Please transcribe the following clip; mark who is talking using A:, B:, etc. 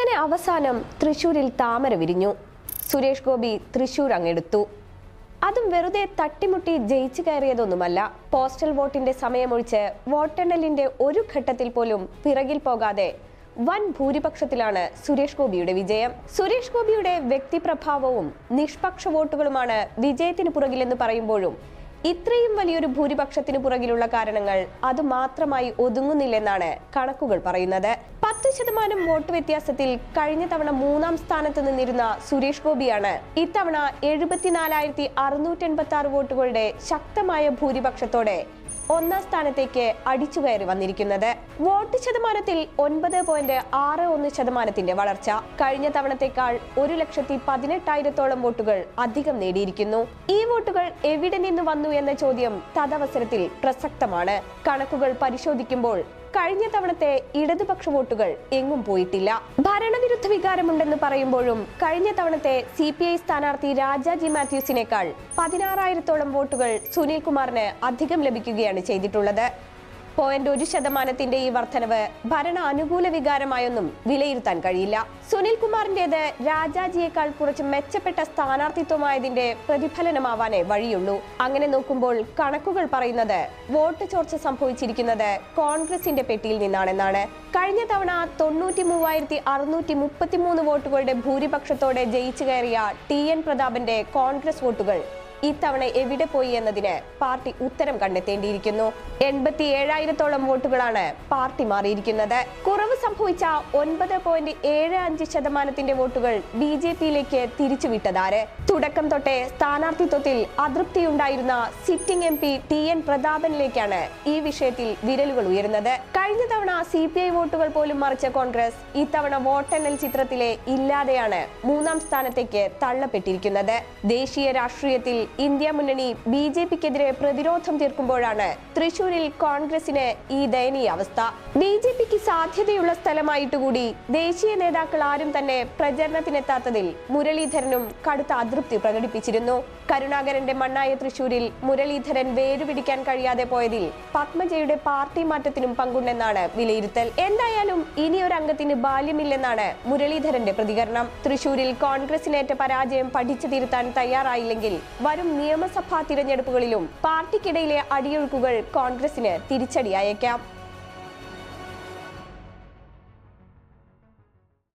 A: അങ്ങനെ അവസാനം തൃശൂരിൽ താമര വിരിഞ്ഞു. സുരേഷ് ഗോപി തൃശൂർ അങ്ങെടുത്തു. അതും വെറുതെ തട്ടിമുട്ടി ജയിച്ചു കയറിയതൊന്നുമല്ല. പോസ്റ്റൽ വോട്ടിന്റെ സമയമൊഴിച്ച് വോട്ടെണ്ണലിന്റെ ഒരു ഘട്ടത്തിൽ പോലും പിറകിൽ പോകാതെ വൻ ഭൂരിപക്ഷത്തിലാണ് സുരേഷ് ഗോപിയുടെ വിജയം. സുരേഷ് ഗോപിയുടെ വ്യക്തിപ്രഭാവവും നിഷ്പക്ഷ വോട്ടുകളുമാണ് വിജയത്തിന് പുറകിലെന്ന് പറയുമ്പോഴും ഇത്രയും വലിയൊരു ഭൂരിപക്ഷത്തിന് പുറകിലുള്ള കാരണങ്ങൾ അത് മാത്രമായി ഒതുങ്ങുന്നില്ലെന്നാണ് കണക്കുകൾ പറയുന്നത്. പത്ത് ശതമാനം വോട്ട് വ്യത്യാസത്തിൽ കഴിഞ്ഞ തവണ മൂന്നാം സ്ഥാനത്ത് നിന്നിരുന്ന സുരേഷ് ഗോപിയാണ് ഇത്തവണ എഴുപത്തിനാലായിരത്തി അറുന്നൂറ്റി എൺപത്തി ആറ് വോട്ടുകളുടെ ശക്തമായ ഭൂരിപക്ഷത്തോടെ ഒന്നാം സ്ഥാനത്തേക്ക് അടിച്ചുകയറി വന്നിരിക്കുന്നത്. വോട്ട് ശതമാനത്തിൽ ഒൻപത് പോയിന്റ് ആറ് ഒന്ന് ശതമാനത്തിന്റെ വളർച്ച. കഴിഞ്ഞ തവണത്തേക്കാൾ ഒരു ലക്ഷത്തി പതിനെട്ടായിരത്തോളം വോട്ടുകൾ അധികം നേടിയിരിക്കുന്നു. ഈ വോട്ടുകൾ എവിടെ നിന്ന് വന്നു എന്ന ചോദ്യം തദവസരത്തിൽ പ്രസക്തമാണ്. കണക്കുകൾ പരിശോധിക്കുമ്പോൾ കഴിഞ്ഞ തവണത്തെ ഇടതുപക്ഷ വോട്ടുകൾ എങ്ങും പോയിട്ടില്ല. ഭരണവിരുദ്ധ വികാരമുണ്ടെന്ന് പറയുമ്പോഴും കഴിഞ്ഞ തവണത്തെ സി പി ഐ സ്ഥാനാർത്ഥി രാജാജി മാത്യൂസിനേക്കാൾ പതിനാറായിരത്തോളം വോട്ടുകൾ സുനിൽ കുമാറിന് അധികം ലഭിക്കുകയാണ് ചെയ്തിട്ടുള്ളത്. പോയിന്റ് ഒരു ശതമാനത്തിന്റെ ഈ വർധനവ് ഭരണ അനുകൂല വികാരമായൊന്നും വിലയിരുത്താൻ കഴിയില്ല. സുനിൽ കുമാറിന്റേത് രാജാജിയേക്കാൾ കുറച്ച് മെച്ചപ്പെട്ട സ്ഥാനാർത്ഥിത്വമായതിന്റെ പ്രതിഫലനമാവാനേ വഴിയുള്ളൂ. അങ്ങനെ നോക്കുമ്പോൾ കണക്കുകൾ പറയുന്നത് വോട്ട് ചോർച്ച സംഭവിച്ചിരിക്കുന്നത് കോൺഗ്രസിന്റെ പെട്ടിയിൽ നിന്നാണെന്നാണ്. കഴിഞ്ഞ തവണ തൊണ്ണൂറ്റി മൂവായിരത്തി അറുന്നൂറ്റി മുപ്പത്തി മൂന്ന് വോട്ടുകളുടെ ഭൂരിപക്ഷത്തോടെ ജയിച്ചു കയറിയ ടി എൻ പ്രതാപന്റെ കോൺഗ്രസ് വോട്ടുകൾ ഇത്തവണ എവിടെ പോയി എന്നതിന് പാർട്ടി ഉത്തരം കണ്ടെത്തേണ്ടിയിരിക്കുന്നു. എൺപത്തി ഏഴായിരത്തോളം വോട്ടുകളാണ് പാർട്ടി മാറിയിരിക്കുന്നത്. കുറവ് സംഭവിച്ച ഒൻപത് പോയിന്റ് ഏഴ് അഞ്ച് ശതമാനത്തിന്റെ വോട്ടുകൾ ബി ജെ പിയിലേക്ക് തിരിച്ചുവിട്ടതാര്? തുടക്കം തൊട്ടേ സ്ഥാനാർത്ഥിത്വത്തിൽ അതൃപ്തിയുണ്ടായിരുന്ന sitting M P T N പ്രതാപനിലേക്കാണ് ഈ വിഷയത്തിൽ വിരലുകൾ ഉയരുന്നത്. കഴിഞ്ഞ തവണ സി പി ഐ വോട്ടുകൾ പോലും മറിച്ച കോൺഗ്രസ് ഇത്തവണ വോട്ടെണ്ണൽ ചിത്രത്തിലെ ഇല്ലാതെയാണ് മൂന്നാം സ്ഥാനത്തേക്ക് തള്ളപ്പെട്ടിരിക്കുന്നത്. ദേശീയ രാഷ്ട്രീയത്തിൽ ഇന്ത്യ മുന്നണി ബി ജെ പിക്കെതിരെ പ്രതിരോധം തീർക്കുമ്പോഴാണ് തൃശൂരിൽ കോൺഗ്രസിന് ഈ ദയനീയ അവസ്ഥ. ബി ജെ പിക്ക് സാധ്യതയുള്ള സ്ഥലമായിട്ടുകൂടി ദേശീയ നേതാക്കൾ ആരും തന്നെ പ്രചരണത്തിനെത്താത്തതിൽ മുരളീധരനും കടുത്ത അതൃപ്തി പ്രകടിപ്പിച്ചിരുന്നു. കരുണാകരന്റെ മണ്ണായ തൃശൂരിൽ മുരളീധരൻ വേരുപിടിക്കാൻ കഴിയാതെ പോയതിൽ പത്മജയുടെ പാർട്ടി മാറ്റത്തിനും പങ്കുണ്ടെന്നാണ് വിലയിരുത്തൽ. എന്തായാലും ഇനി ഒരു അംഗത്തിന് ബാല്യമില്ലെന്നാണ് മുരളീധരന്റെ പ്രതികരണം. തൃശൂരിൽ കോൺഗ്രസിനേറ്റ പരാജയം പഠിച്ചു തീരുത്താൻ തയ്യാറായില്ലെങ്കിൽ വരും നിയമസഭാ തിരഞ്ഞെടുപ്പുകളിലും പാർട്ടിക്കിടയിലെ അടിയൊഴുക്കുകൾ കോൺഗ്രസിന് തിരിച്ചടിയായേക്കാം.